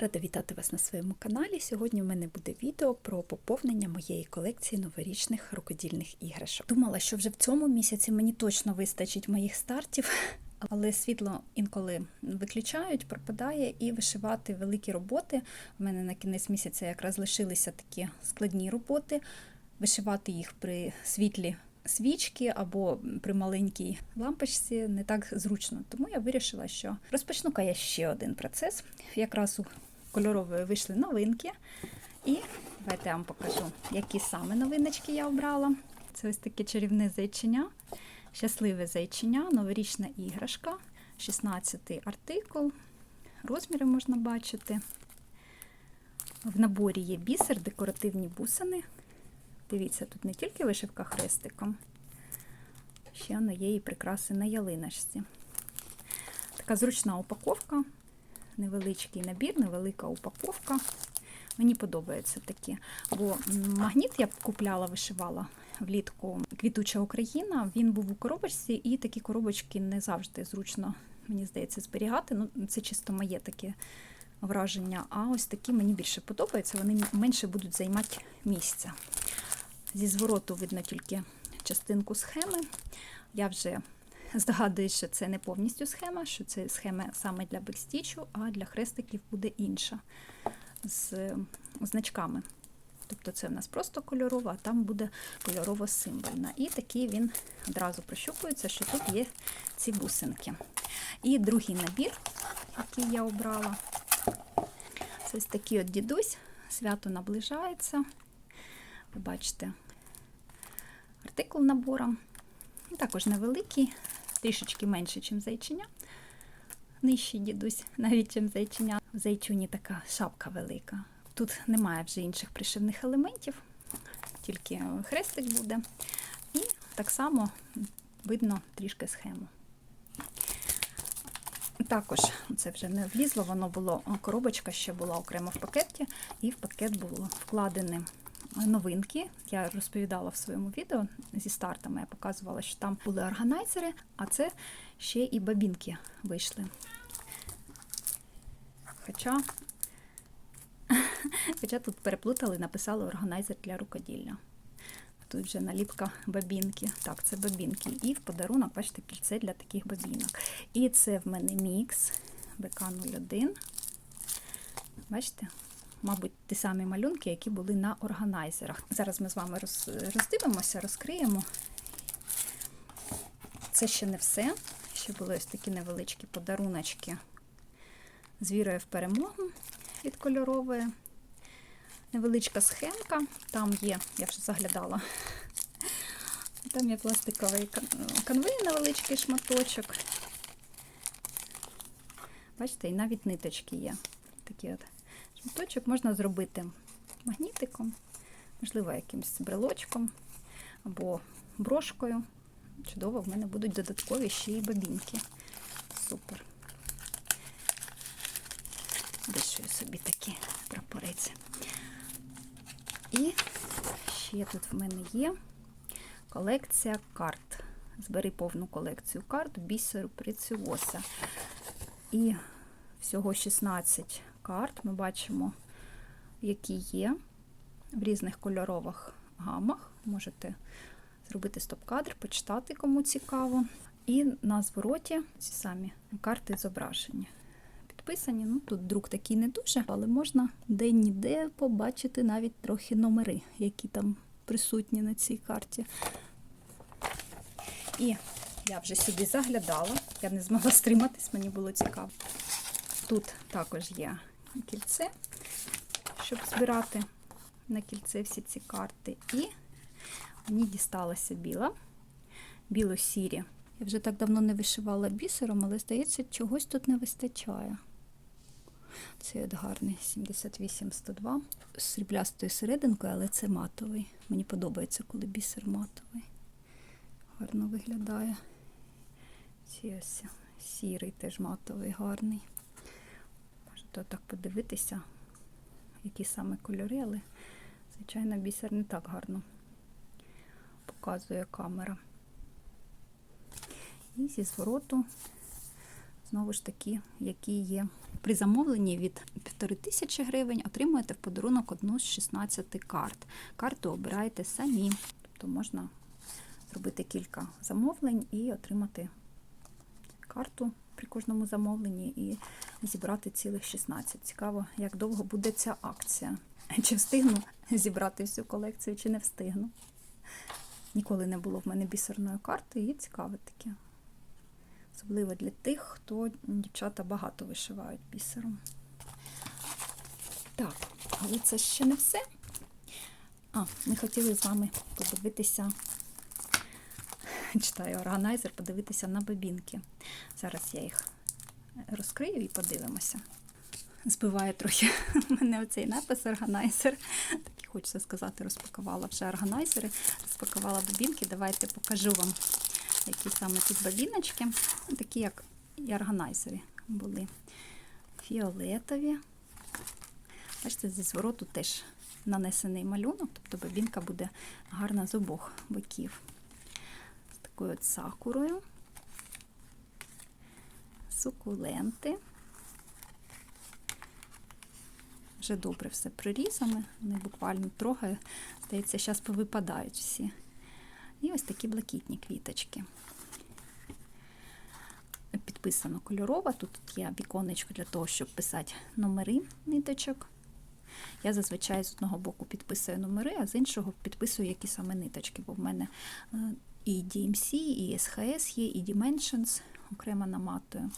Рада вітати вас на своєму каналі. Сьогодні в мене буде відео про поповнення моєї колекції новорічних рукодільних іграшок. Думала, що вже в цьому місяці мені точно вистачить моїх стартів, але світло інколи виключають, пропадає, і вишивати великі роботи. У мене на кінець місяця якраз лишилися такі складні роботи. Вишивати їх при світлі свічки або при маленькій лампочці не так зручно. Тому я вирішила, що розпочну-ка я ще один процес. Якраз у кольорової вийшли новинки. І давайте я вам покажу, які саме новиночки я обрала. Це ось таке чарівне зайчиня, щасливе зайчиня, новорічна іграшка, 16-й артикул. Розміри можна бачити. В наборі є бісер, декоративні бусини. Дивіться, тут не тільки вишивка хрестиком, ще є і прикраси на ялиночці. Така зручна упаковка, невеличкий набір, невелика упаковка. Мені подобаються такі. Бо магніт я купляла, вишивала влітку квітуча Україна. Він був у коробочці, і такі коробочки не завжди зручно, мені здається, зберігати. Ну, Це чисто моє таке враження. А ось такі мені більше подобаються, вони менше будуть займати місця. Зі звороту видно тільки частинку схеми. Я вже здогадуюсь, що це не повністю схема, що це схема саме для бекстічу, а для хрестиків буде інша з значками. Тобто це в нас просто кольорова, а там буде кольорово-символьна. І такий він одразу прощупується, що тут є ці бусинки. І другий набір, який я обрала, це ось такий от дідусь, свято наближається. Ви бачите артикул набора. Також невеликий, трішечки менше, ніж зайчиня. Нижчий дідусь, навіть чим зайчиня. В зайчуні така шапка велика. Тут немає вже інших пришивних елементів, тільки хрестик буде. І так само видно трішки схему. Також це вже не влізло, воно було коробочка, ще була окремо в пакеті, і в пакет було вкладені новинки. Я розповідала в своєму відео зі стартами, я показувала, що там були органайзери, а це ще і бабінки вийшли. Хоча, Хоча тут переплутали, написали органайзер для рукоділля. Тут вже наліпка бабінки. Так, це бабінки. І в подарунок, бачите, кільце для таких бабінок. І це в мене мікс БК01. Бачите? Мабуть, ті самі малюнки, які були на органайзерах. Зараз ми з вами роз, роздивимося, розкриємо. Це ще не все. Ще були ось такі невеличкі подаруночки з вірою в перемогу від кольорової. Невеличка схемка. Там є, я вже заглядала, там є пластиковий канви, невеличкий шматочок. Бачите, і навіть ниточки є. Такі от шматочок можна зробити магнітиком, можливо, якимось брелочком або брошкою. Чудово, в мене будуть додаткові ще й бабінки. Супер. Вишую собі такі прапорець. І ще тут в мене є колекція карт. Збери повну колекцію карт бісеру Преціоса. І всього 16 карт ми бачимо, які є в різних кольорових гамах. Можете зробити стоп-кадр, почитати, кому цікаво. І на звороті ці самі карти зображені. Підписані, ну тут друк такий не дуже, але можна де-ніде побачити навіть трохи номери, які там присутні на цій карті. І я вже сюди заглядала, я не змогла стриматись, мені було цікаво. Тут також є кільце, щоб збирати на кільце всі ці карти. І мені дісталася біла, біло-сірі. Я вже так давно не вишивала бісером, але здається, чогось тут не вистачає. Цей от гарний 78-102 з сріблястою серединкою, але це матовий. Мені подобається, коли бісер матовий. Гарно виглядає. Ці ось сірий теж матовий, гарний. Можете так подивитися, які саме кольори, але, звичайно, бісер не так гарно показує камера. І зі звороту, знову ж таки, які є При замовленні від 1500 гривень отримуєте в подарунок одну з 16 карт. Карту обираєте самі, тобто можна зробити кілька замовлень і отримати карту при кожному замовленні і зібрати цілих 16. Цікаво, як довго буде ця акція. Чи встигну зібрати всю колекцію, чи не встигну. Ніколи не було в мене бісерної карти, і цікаве таке. Особливо для тих, хто дівчата багато вишивають бісером. Так, але це ще не все. А, ми хотіли з вами подивитися, читаю органайзер, подивитися на бобінки. Зараз я їх розкрию і подивимося. Збиває трохи мене оцей напис органайзер. Так і хочеться сказати, розпакувала вже органайзери, розпакувала бобінки. Давайте покажу вам, які саме тут бобіночки. Такі, як і органайзери були фіолетові. Бачите, зі звороту теж нанесений малюнок, тобто бобінка буде гарна з обох боків. З такою от сакурою. Сукуленти. Вже добре все прирізане, вони буквально трохи, здається, зараз повипадають всі. І ось такі блакитні квіточки. Підписано кольорово. Тут є віконечко для того, щоб писати номери ниточок. Я зазвичай з одного боку підписую номери, а з іншого підписую які саме ниточки, бо в мене е, і DMC, і SHS є, і Dimensions окремо наматую.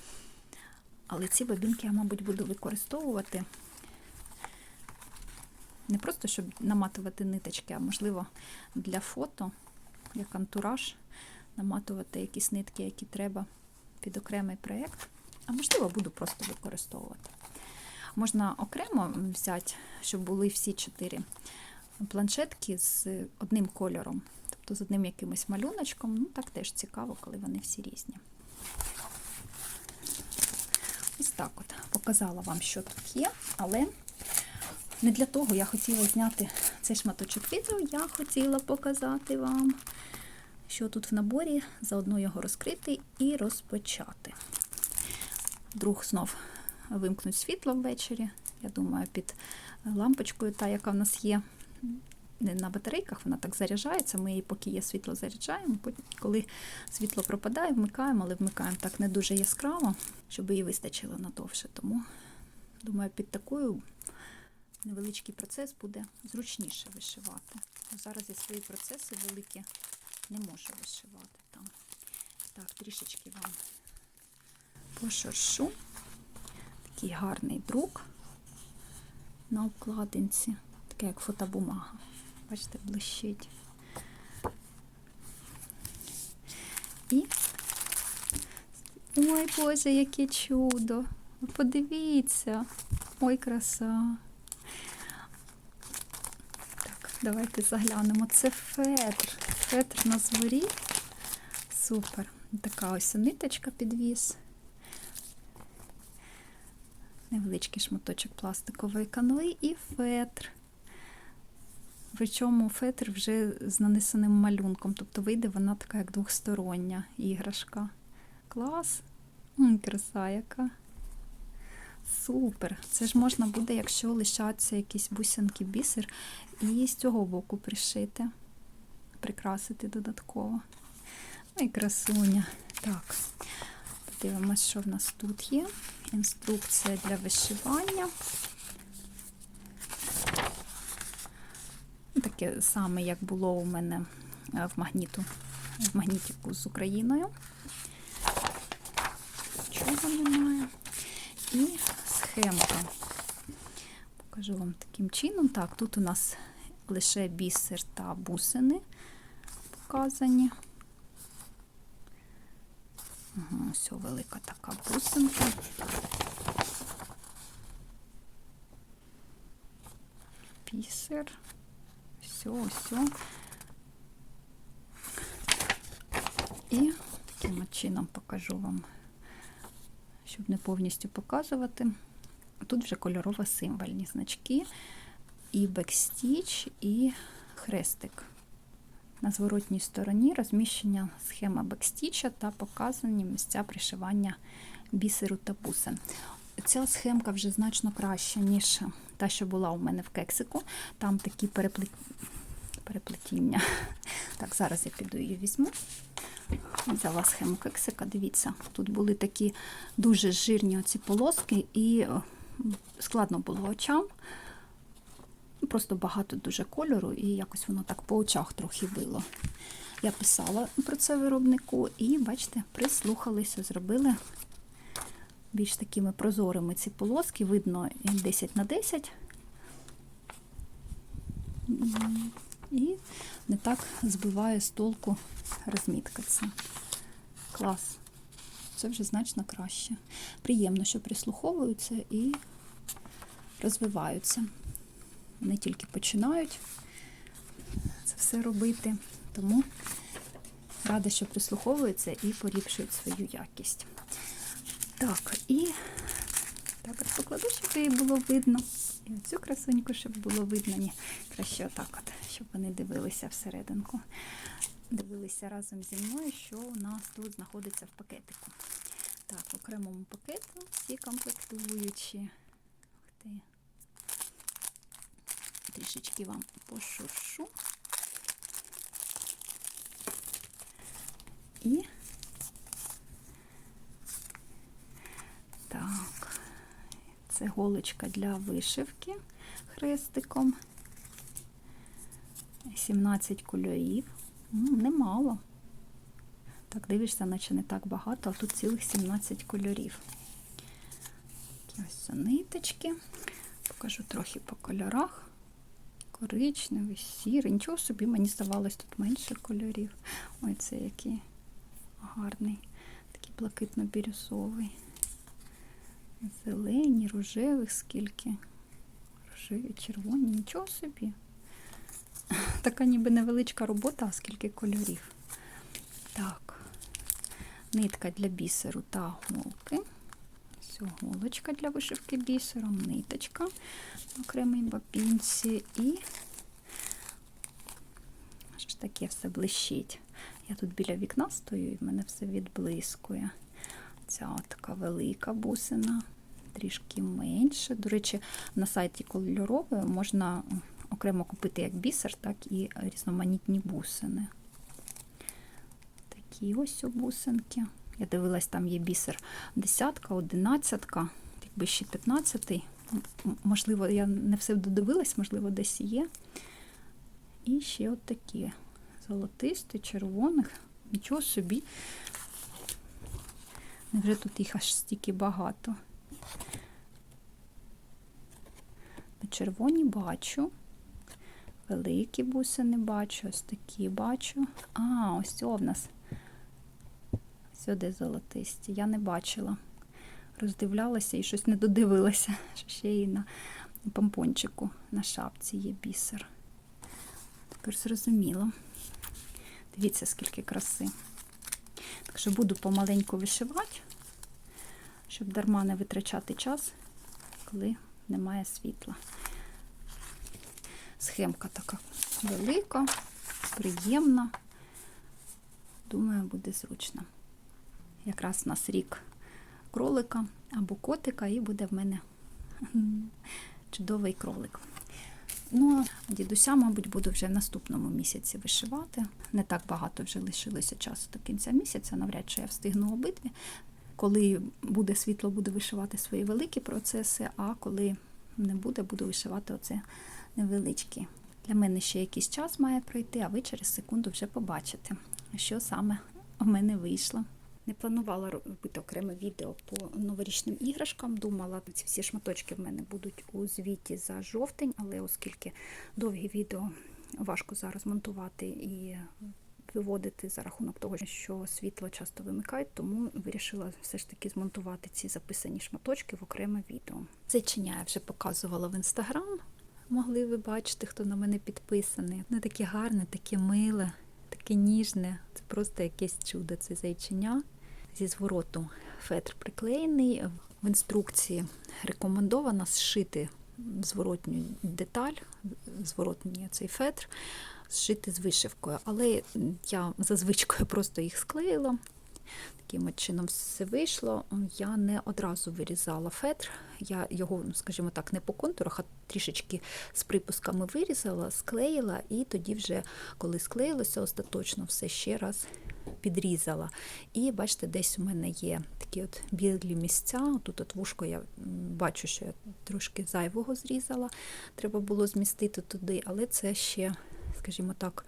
Але ці бобінки я, мабуть, буду використовувати не просто, щоб наматувати ниточки, а можливо для фото, як антураж, наматувати якісь нитки, які треба під окремий проєкт. А можливо, буду просто використовувати. Можна окремо взяти, щоб були всі чотири планшетки з одним кольором, тобто з одним якимось малюночком. Ну, так теж цікаво, коли вони всі різні. Ось так от показала вам, що тут є, але не для того я хотіла зняти цей шматочок відео, я хотіла показати вам, що тут в наборі, заодно його розкрити і розпочати. Друг знов вимкнуть світло ввечері. Я думаю, під лампочкою, та, яка в нас є на батарейках, вона так заряджається. Ми її, поки є світло, заряджаємо. Коли світло пропадає, вмикаємо, але вмикаємо так не дуже яскраво, щоб її вистачило надовше. Тому, думаю, під такою невеличкий процес буде зручніше вишивати. Зараз я свої процеси великі не можу вишивати там. Так, трішечки вам пошаршу. Такий гарний друк на обкладинці, таке як фотобумага. Бачите, блищить. І ой, Боже, яке чудо! Подивіться! Ой, краса! Так, давайте заглянемо. Це фетр. Фетр на зворі. Супер. Така ось ниточка підвіз. Невеличкий шматочок пластикової канви і фетр. Причому фетр вже з нанесеним малюнком, тобто вийде вона така, як двохстороння іграшка. Клас. Краса яка. Супер. Це ж можна буде, якщо лишаться якісь бусинки бісер, і з цього боку пришити, прикрасити додатково. Ну і красуня. Так, подивимось, що в нас тут є. Інструкція для вишивання. Таке саме, як було у мене в магніту, в магнітику з Україною. Чого немає? І схемка. Покажу вам таким чином. Так, тут у нас лише бісер та бусини показані. Ага, ось велика така бусинка. Бісер. Все, все. І таким чином покажу вам, щоб не повністю показувати. Тут вже кольорово символьні значки, і бекстіч, і хрестик. На зворотній стороні розміщення схема бекстіча та показані місця пришивання бісеру та бусин. Ця схемка вже значно краща, ніж та, що була у мене в кексику. Там такі переплет... переплетіння. Так, зараз я піду її візьму. Взяла схему кексика, дивіться, тут були такі дуже жирні оці полоски, і е, складно було очам. Просто багато дуже кольору, і якось воно так по очах трохи било. Я писала про це виробнику, і, бачите, прислухалися, зробили більш такими прозорими ці полоски, видно 10 на 10. І не так збиває з толку розмітка ця. Клас. Це вже значно краще. Приємно, що прислуховуються і розвиваються. Вони тільки починають це все робити. Тому рада, що прислуховуються і поліпшують свою якість. Так, і так от покладу, щоб її було видно. І оцю красуньку, щоб було видно. Ні, краще отак от, щоб вони дивилися всерединку. Дивилися разом зі мною, що у нас тут знаходиться в пакетику. Так, в окремому пакету всі комплектуючі. Трішечки вам пошуршу. І так, це для вишивки хрестиком. 17 кольорів. М, Немало. Так, дивишся, наче не так багато, а тут цілих 17 кольорів. Такі ось це ниточки. Покажу трохи по кольорах. Коричневий, сірий. Нічого собі, мені здавалось, тут менше кольорів. Ой, це який гарний. Такий блакитно-бірюзовий. Зелені, рожевих скільки. Рожеві, червоні, нічого собі. Така ніби невеличка робота, а скільки кольорів. Так, нитка для бісеру та голки. Голочка для вишивки бісером, ниточка на окремій бабінці і що ж таке все блищить. Я тут біля вікна стою і в мене все відблискує. Ця така велика бусина, трішки менше. До речі, на сайті кольорової можна окремо купити як бісер, так і різноманітні бусини. Такі ось бусинки. Я дивилась, там є бісер десятка, одинадцятка, якби ще 15. Можливо, я не все додивилась, можливо, десь є. І ще от такі золотисті, червоних. Нічого собі. Невже тут їх аж стільки багато? Червоні бачу. Великі бусини бачу, ось такі бачу. А, ось о в нас. Сюди золотисті. Я не бачила. Роздивлялася і щось не додивилася. Ще і на помпончику на шапці є бісер. Тепер зрозуміло. Дивіться, скільки краси. Так що буду помаленьку вишивати, щоб дарма не витрачати час, коли немає світла. Схемка така велика, приємна. Думаю, буде зручно. Якраз у нас рік кролика або котика, і буде в мене чудовий кролик. Ну, дідуся, мабуть, буду вже в наступному місяці вишивати. Не так багато вже лишилося часу до кінця місяця, навряд чи я встигну обидві. Коли буде світло, буду вишивати свої великі процеси, а коли не буде, буду вишивати оце невеличкі. Для мене ще якийсь час має пройти, а ви через секунду вже побачите, що саме у мене вийшло. Не планувала робити окреме відео по новорічним іграшкам. Думала, ці всі шматочки в мене будуть у звіті за жовтень, але оскільки довгі відео важко зараз монтувати і виводити за рахунок того, що світло часто вимикають, тому вирішила все ж таки змонтувати ці записані шматочки в окреме відео. Зайчиня я вже показувала в інстаграм. Могли ви бачити, хто на мене підписаний. Воно таке гарне, таке миле, таке ніжне. Це просто якесь чудо. Це зайчиня. Зі звороту фетр приклеєний. В інструкції рекомендовано зшити зворотню деталь, зворотній цей фетр, зшити з вишивкою. Але я за звичкою просто їх склеїла Таким чином все вийшло. Я не одразу вирізала фетр. Я його, ну, скажімо так, не по контурах, а трішечки з припусками вирізала, склеїла, і тоді, вже, коли склеїлося, остаточно все ще раз підрізала. І бачите, десь у мене є такі от білі місця. Тут от вушко я бачу, що я трошки зайвого зрізала. Треба було змістити туди, але це ще, скажімо так,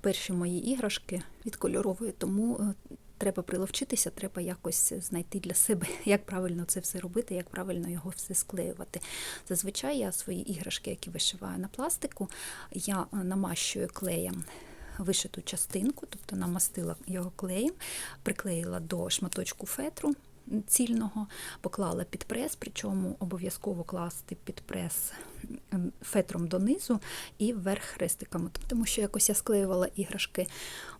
перші мої іграшки від кольорової, тому е, треба приловчитися, треба якось знайти для себе, як правильно це все робити, як правильно його все склеювати. Зазвичай я свої іграшки, які вишиваю на пластику, я е, намащую клеєм вишиту частинку, тобто намастила його клеєм, приклеїла до шматочку фетру цільного, поклала під прес, причому обов'язково класти під прес фетром донизу і вверх хрестиками. Тому що якось я склеювала іграшки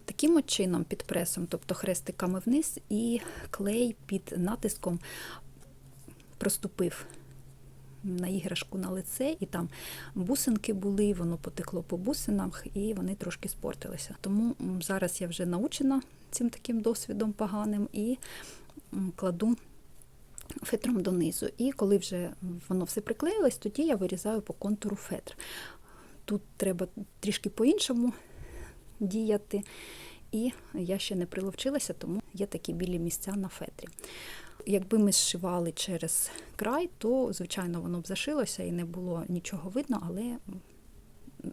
таким от чином під пресом, тобто хрестиками вниз, і клей під натиском проступив на іграшку на лице, і там бусинки були, воно потекло по бусинах, і вони трошки спортилися. Тому зараз я вже научена цим таким досвідом поганим і кладу фетром донизу. І коли вже воно все приклеїлось, тоді я вирізаю по контуру фетр. Тут треба трішки по-іншому діяти. І я ще не приловчилася, тому є такі білі місця на фетрі. Якби ми зшивали через край, то, звичайно, воно б зашилося і не було нічого видно, але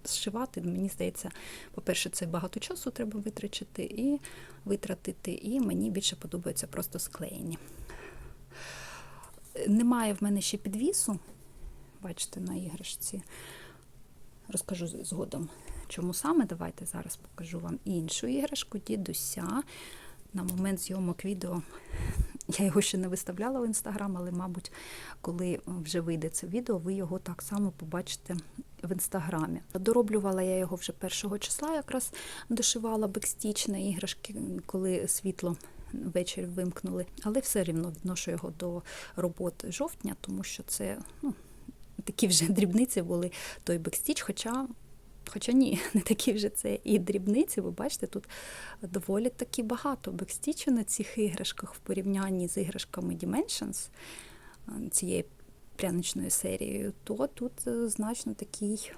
зшивати, мені здається, по-перше, це багато часу треба витрачити і витратити, і мені більше подобається просто склеєні. Немає в мене ще підвісу, бачите, на іграшці. Розкажу згодом, чому саме. Давайте зараз покажу вам іншу іграшку дідуся. На момент зйомок відео я його ще не виставляла в інстаграм, але, мабуть, коли вже вийде це відео, ви його так само побачите в інстаграмі. Дороблювала я його вже першого числа, якраз дошивала бекстіч на іграшки, коли світло ввечері вимкнули. Але все рівно відношу його до роботи жовтня, тому що це ну, такі вже дрібниці були той бекстіч, хоча. Хоча ні, не такі вже це і дрібниці. Ви бачите, тут доволі таки багато бекстічу на цих іграшках в порівнянні з іграшками Dimensions е, цієї пряничною серією, то тут е, значно такий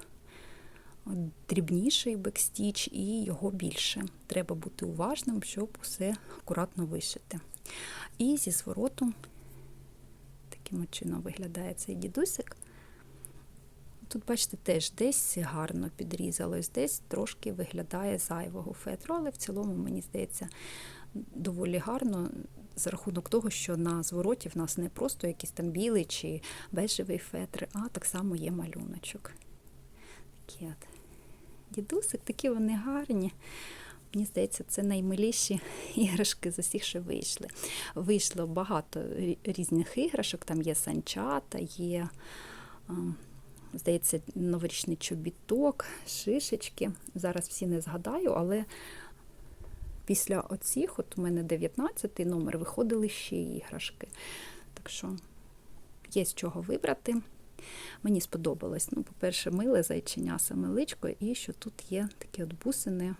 дрібніший бекстіч і його більше. Треба бути уважним, щоб все акуратно вишити. І зі звороту таким чином виглядає цей дідусик. Тут, бачите, теж десь гарно підрізалось, десь трошки виглядає зайвого фетру, але в цілому, мені здається, доволі гарно за рахунок того, що на звороті в нас не просто якийсь там білий чи бежевий фетр, а так само є малюночок. Такі от дідусик, такі вони гарні. Мені здається, це наймиліші іграшки з усіх, що вийшли. Вийшло багато різних іграшок, там є санчата, є. Здається, новорічний чобіток, шишечки. Зараз всі не згадаю, але після оцих, от у мене 19-й номер, виходили ще іграшки. Так що є з чого вибрати. Мені сподобалось. Ну, По-перше, миле зайчиня саме личко, і що тут є такі от бусини,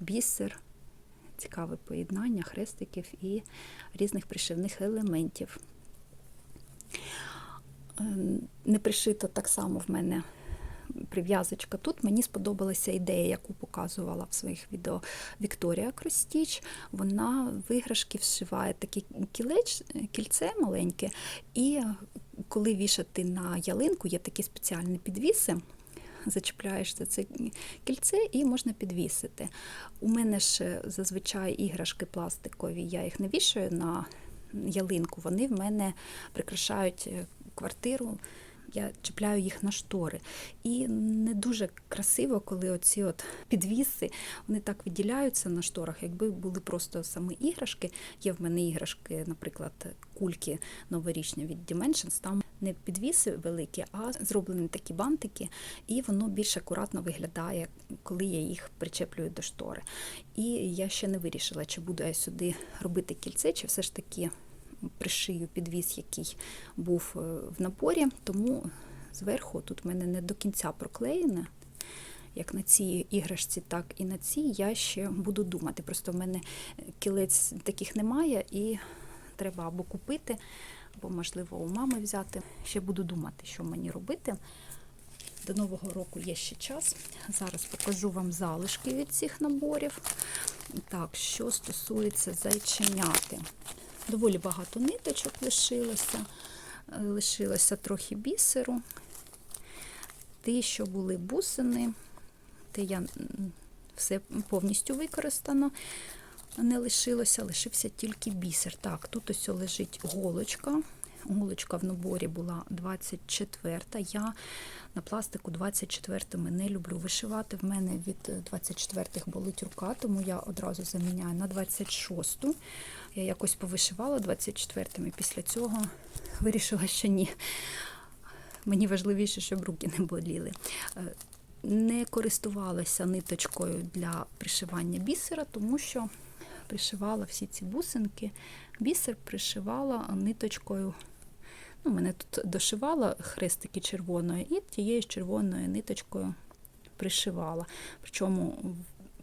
бісер, цікаве поєднання хрестиків і різних пришивних елементів. Не пришито так само в мене прив'язочка. Тут мені сподобалася ідея, яку показувала в своїх відео Вікторія Кростіч. Вона в іграшки вшиває таке кілеч, кільце маленьке, і коли вішати на ялинку, є такі спеціальні підвіси. Зачіпляєш за це кільце і можна підвісити. У мене ж зазвичай іграшки пластикові, я їх не вішаю на ялинку, вони в мене прикрашають квартиру, я чіпляю їх на штори. І не дуже красиво, коли оці от підвіси вони так виділяються на шторах, якби були просто саме іграшки. Є в мене іграшки, наприклад, кульки новорічні від Dimensions, там не підвіси великі, а зроблені такі бантики, і воно більш акуратно виглядає, коли я їх причеплюю до штори. І я ще не вирішила, чи буду я сюди робити кільце, чи все ж таки пришию підвіз, який був в наборі, тому зверху тут в мене не до кінця проклеєне. як на цій іграшці, так і на цій, я ще буду думати. Просто в мене кілець таких немає, і треба або купити, або, можливо, у мами взяти. Ще буду думати, що мені робити. До Нового року є ще час. Зараз покажу вам залишки від цих наборів. Так, що стосується зайченяти. Доволі багато ниточок лишилося. Е, Лишилося трохи бісеру. Ті, що були бусини, те я все повністю використано. Не лишилося, лишився тільки бісер. Так, тут ось лежить голочка. Голочка в наборі була 24. Я на пластику 24-ми не люблю вишивати. В мене від 24-х болить рука, тому я одразу заміняю на 26-ту. Я якось повишивала 24-ми. Після цього вирішила, що ні. Мені важливіше, щоб руки не боліли. Не користувалася ниточкою для пришивання бісера, тому що пришивала всі ці бусинки. Бісер пришивала ниточкою. Ну, мене тут дошивала хрестики червоною і тією ж червоною ниточкою пришивала. Причому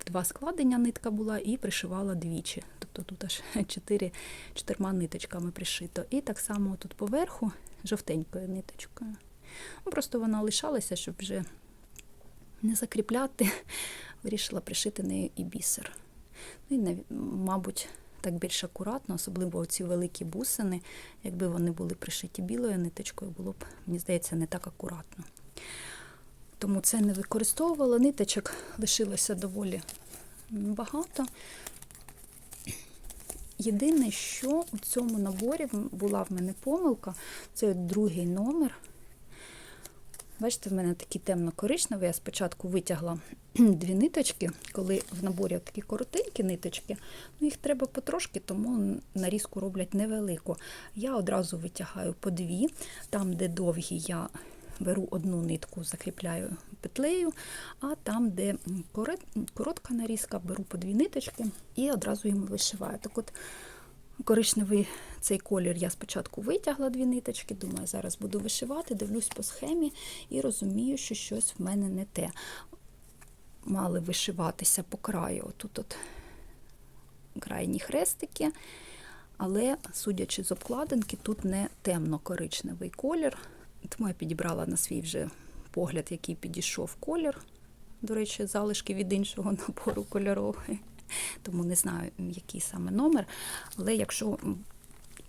два складення нитка була і пришивала двічі. Тобто тут аж чотири, чотирма ниточками пришито. І так само тут поверху жовтенькою ниточкою. Ну, просто вона лишалася, щоб вже не закріпляти, вирішила пришити нею і бісер. Ну і, мабуть, так більш акуратно, особливо ці великі бусини, якби вони були пришиті білою ниточкою, було б, мені здається, не так акуратно. Тому це не використовувала. Ниточок лишилося доволі багато. Єдине, що у цьому наборі була в мене помилка, це другий номер. Бачите, в мене такий темно-коричневий. Я спочатку витягла дві ниточки, коли в наборі такі коротенькі ниточки, ну їх треба потрошки, тому нарізку роблять невелику. Я одразу витягаю по дві, там, де довгі, я беру одну нитку, закріпляю петлею, а там, де коротка нарізка, беру по дві ниточки і одразу їм вишиваю. Так от коричневий цей колір я спочатку витягла дві ниточки, думаю, зараз буду вишивати, дивлюсь по схемі і розумію, що щось в мене не те. Мали вишиватися по краю. Тут от крайні хрестики, але, судячи з обкладинки, тут не темно-коричневий колір. Тому я підібрала на свій вже погляд, який підійшов колір. До речі, залишки від іншого набору кольоровий. Тому не знаю, який саме номер. Але якщо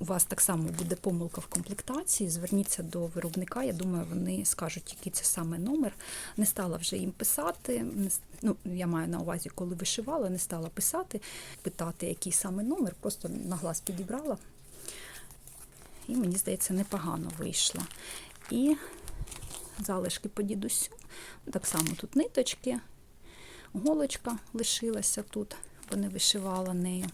у вас так само буде помилка в комплектації, зверніться до виробника. Я думаю, вони скажуть, який це саме номер. Не стала вже їм писати. Ну, я маю на увазі, коли вишивала, не стала писати, питати, який саме номер, просто на глаз підібрала. І мені здається, непогано вийшло. І залишки по дідусю. Так само тут ниточки, голочка лишилася тут, не вишивала нею.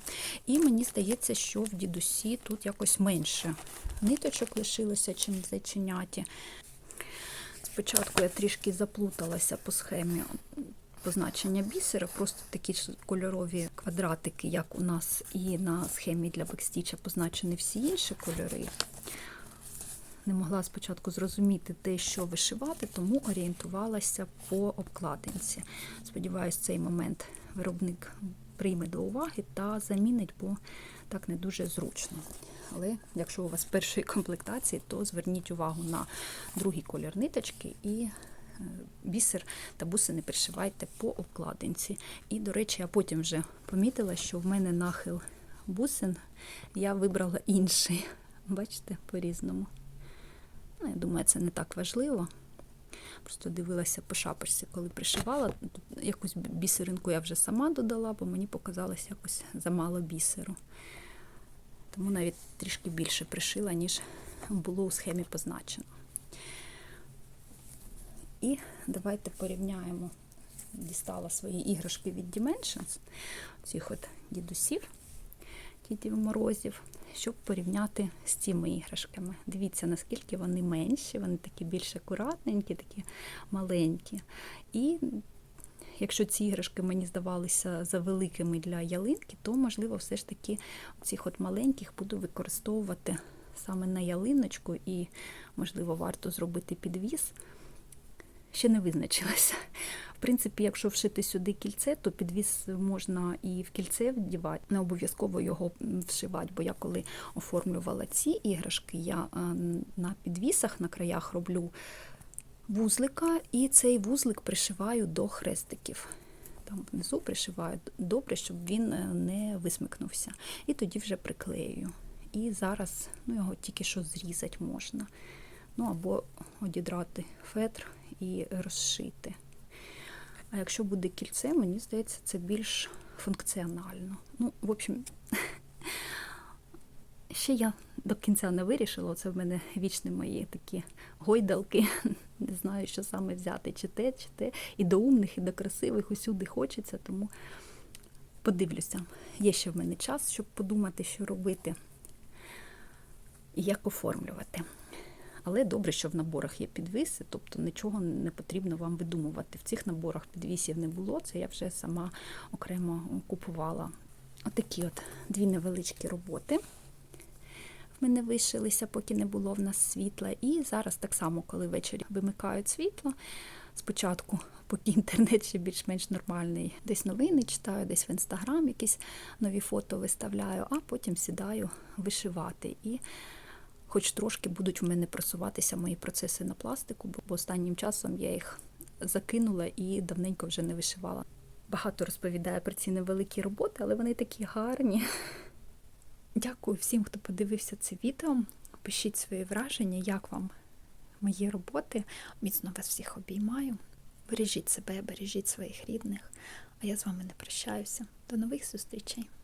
І мені здається, що в дідусі тут якось менше ниточок лишилося, чим в зайченяті. Спочатку я трішки заплуталася по схемі позначення бісера, просто такі ж кольорові квадратики, як у нас і на схемі для бекстіча позначені всі інші кольори. Не могла спочатку зрозуміти те, що вишивати, тому орієнтувалася по обкладинці. Сподіваюсь, цей момент виробник прийме до уваги та замінить, бо так не дуже зручно. Але якщо у вас першої комплектації, то зверніть увагу на другий колір ниточки і е, бісер та бусини пришивайте по обкладинці. І, до речі, я потім вже помітила, що в мене нахил бусин я вибрала інший. Бачите, по-різному. Ну, я думаю, це не так важливо. Просто дивилася по шапочці, коли пришивала. Тут якусь бісеринку я вже сама додала, бо мені показалось якось замало бісеру. Тому навіть трішки більше пришила, ніж було у схемі позначено. І давайте порівняємо. Дістала свої іграшки від Dimensions, цих от дідусів, дідів морозів, щоб порівняти з цими іграшками. Дивіться, наскільки вони менші, вони такі більш акуратненькі, такі маленькі. І якщо ці іграшки мені здавалися за великими для ялинки, то, можливо, все ж таки цих от маленьких буду використовувати саме на ялиночку, і, можливо, варто зробити підвіз ще не визначилася. В принципі, якщо вшити сюди кільце, то підвіс можна і в кільце вдівати, не обов'язково його вшивати, бо я коли оформлювала ці іграшки, я е, на підвісах на краях роблю вузлика, і цей вузлик пришиваю до хрестиків. Там внизу пришиваю добре, щоб він е, не висмикнувся. І тоді вже приклею. І зараз ну, його тільки що зрізати можна. Ну або одідрати фетр і розшити. А якщо буде кільце, мені здається, це більш функціонально. Ну, в общем, ще я до кінця не вирішила. Це в мене вічні мої такі гойдалки. Не знаю, що саме взяти, чи те, чи те. І до умних, і до красивих усюди хочеться, тому подивлюся. Є ще в мене час, щоб подумати, що робити і як оформлювати. Але добре, що в наборах є підвіси, тобто нічого не потрібно вам видумувати. В цих наборах підвісів не було, це я вже сама окремо купувала. Отакі от дві невеличкі роботи в мене вишилися, поки не було в нас світла. І зараз так само, коли ввечері вимикають світло, спочатку, поки інтернет ще більш-менш нормальний, десь новини читаю, десь в інстаграм якісь нові фото виставляю, а потім сідаю вишивати. І хоч трошки будуть в мене просуватися мої процеси на пластику, бо останнім часом я їх закинула і давненько вже не вишивала. Багато розповідає про ці невеликі роботи, але вони такі гарні. Дякую всім, хто подивився це відео. Пишіть свої враження, як вам мої роботи. Міцно вас всіх обіймаю. Бережіть себе, бережіть своїх рідних. А я з вами не прощаюся. До нових зустрічей!